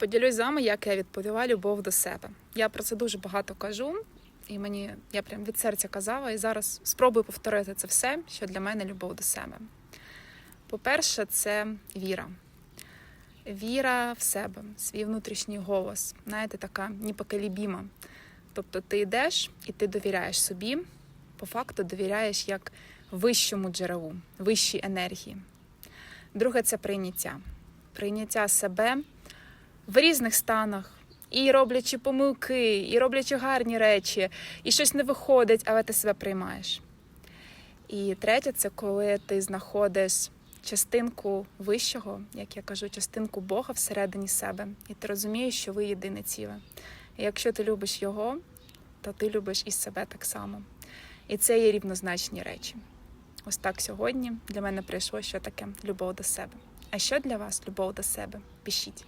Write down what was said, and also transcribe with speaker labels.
Speaker 1: Поділюсь з вами, як я відповіла любов до себе. Я про це дуже багато кажу, і мені я прям від серця казала, і зараз спробую повторити це все, що для мене любов до себе. По-перше, це віра. Віра в себе, свій внутрішній голос, знаєте, така непоколебіма. Тобто ти йдеш і ти довіряєш собі, по факту довіряєш як вищому джерелу, вищій енергії. Друге це прийняття. Прийняття себе в різних станах, і роблячи помилки, і роблячи гарні речі, і щось не виходить, але ти себе приймаєш. І третє це коли ти знаходиш частинку вищого, як я кажу, частинку Бога всередині себе, і ти розумієш, що ви єдине ціле. І якщо ти любиш його, то ти любиш і себе так само. І це є рівнозначні речі. Ось так сьогодні для мене прийшло, що таке любов до себе. А що для вас любов до себе? Пишіть.